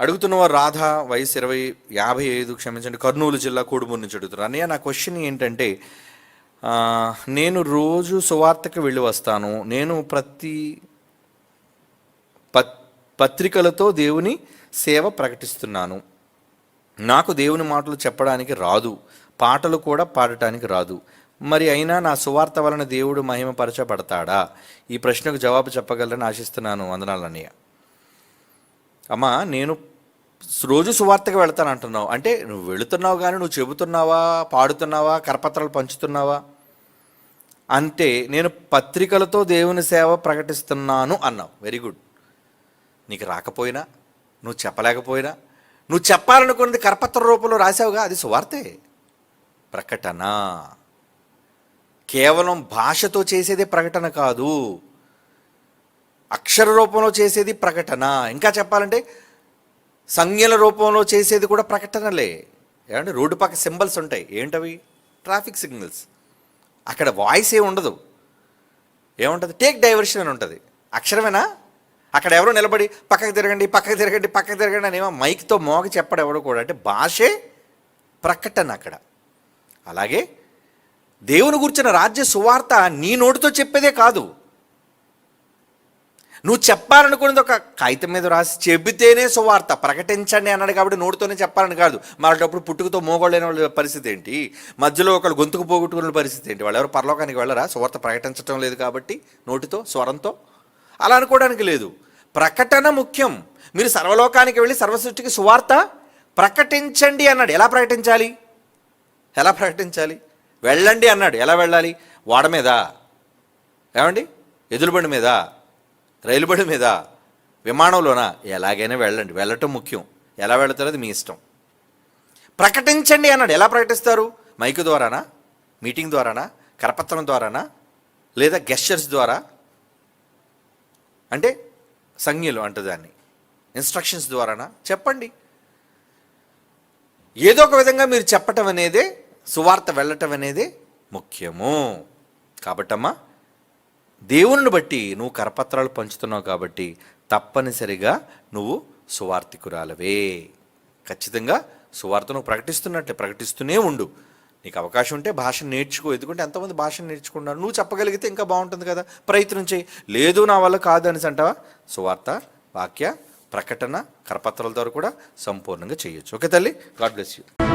అడుగుతున్నవారు రాధ వయసు ఇరవై యాభై ఐదు క్షమించండి కర్నూలు జిల్లా కోడుమూరు నుంచి అడుగుతారు అన్నయ్య నా క్వశ్చన్ ఏంటంటే నేను రోజు సువార్తకు వెళ్ళి వస్తాను. నేను ప్రతి పత్ పత్రికలతో దేవుని సేవ ప్రకటిస్తున్నాను. నాకు దేవుని మాటలు చెప్పడానికి రాదు. పాటలు కూడా పాడటానికి రాదు. మరి అయినా నా సువార్త వలన దేవుడు మహిమపరచబడతాడా? ఈ ప్రశ్నకు జవాబు చెప్పగలరని ఆశిస్తున్నాను. వందనాలన్నయ్య అమ్మా నేను రోజు సువార్తకు వెళ్తాను అంటున్నావు అంటే నువ్వు వెళుతున్నావు కానీ నువ్వు చెబుతున్నావా పాడుతున్నావా కరపత్రాలు పంచుతున్నావా? అంటే నేను పత్రికలతో దేవుని సేవ ప్రకటిస్తున్నాను అన్నావు. వెరీ గుడ్ నీకు రాకపోయినా నువ్వు చెప్పలేకపోయినా నువ్వు చెప్పాలనుకున్నది కరపత్ర రూపంలో రాసావుగా అది సువార్తే. ప్రకటన. కేవలం భాషతో చేసేదే ప్రకటన కాదు. అక్షర రూపంలో చేసేది ప్రకటన. ఇంకా చెప్పాలంటే సంజ్ఞల రూపంలో చేసేది కూడా ప్రకటనలే. ఏమంటే రోడ్డు పక్క సింబల్స్ ఉంటాయి. ఏంటవి? Traffic signals. అక్కడ వాయిస్ ఏ ఉండదు. ఏముంటుంది? టేక్ డైవర్షన్ అని ఉంటుంది. అక్షరమేనా? అక్కడ ఎవరో నిలబడి పక్కకి తిరగండి పక్కకి తిరగండి పక్కకి తిరగండి అని ఏమో మైక్తో మోగ చెప్పడం ఎవడో కూడా. అంటే భాషే ప్రకటన అక్కడ. అలాగే దేవుని గురించిన రాజ్య సువార్త నీ నోటితో చెప్పేదే కాదు. నువ్వు చెప్పాలనుకున్నది ఒక కాగితం మీద రాసి చెబితేనే సువార్త ప్రకటించండి అన్నాడు కాబట్టి నోటితోనే చెప్పాలని కాదు. మరొకప్పుడు పుట్టుకతో మోగోళ్ళైన వాళ్ళ పరిస్థితి ఏంటి? మధ్యలో ఒకళ్ళు గొంతుకు పోగొట్టుకున్న పరిస్థితి ఏంటి? వాళ్ళు ఎవరు పరలోకానికి వెళ్ళరా? సువార్త ప్రకటించడం లేదు కాబట్టి నోటితో స్వరంతో? అలా అనుకోవడానికి లేదు. ప్రకటన ముఖ్యం. మీరు సర్వలోకానికి వెళ్ళి సర్వసృష్టికి సువార్త ప్రకటించండి అన్నాడు. ఎలా ప్రకటించాలి? ఎలా ప్రకటించాలి? వెళ్ళండి అన్నాడు. ఎలా వెళ్ళాలి? వాడ మీద. ఏమండి? ఎదురుబండి మీద. రైలు బండి మీద విమానంలోనా ఎలాగైనా వెళ్ళండి. వెళ్ళటం ముఖ్యం. ఎలా వెళతారో అది మీ ఇష్టం. ప్రకటించండి అన్నాడు. ఎలా ప్రకటిస్తారు? మైక్ ద్వారానా? మీటింగ్ ద్వారానా? కరపత్రం ద్వారానా? లేదా గెస్చర్స్ ద్వారా? అంటే సంజ్ఞలు అంట దాన్ని. ఇన్స్ట్రక్షన్స్ ద్వారానా? చెప్పండి. ఏదో ఒక విధంగా మీరు చెప్పటం అనేదే సువార్త వెళ్ళటం అనేదే ముఖ్యము. కాబట్టమ్మా దేవుని బట్టి నువ్వు కరపత్రాలు పంచుతున్నావు కాబట్టి తప్పనిసరిగా నువ్వు సువార్థికురాలవే. ఖచ్చితంగా సువార్త నువ్వు ప్రకటిస్తున్నట్లే ప్రకటిస్తూనే ఉండు. నీకు అవకాశం ఉంటే భాష నేర్చుకో. ఎందుకంటే ఎంతమంది భాషను నేర్చుకున్నారు నువ్వు చెప్పగలిగితే ఇంకా బాగుంటుంది కదా. ప్రయత్నం చేయి. లేదు నా వల్ల కాదు అనేసి అంటావా? సువార్త వాక్య ప్రకటన కరపత్రాల ద్వారా కూడా సంపూర్ణంగా చేయొచ్చు. ఓకే తల్లి? God bless you.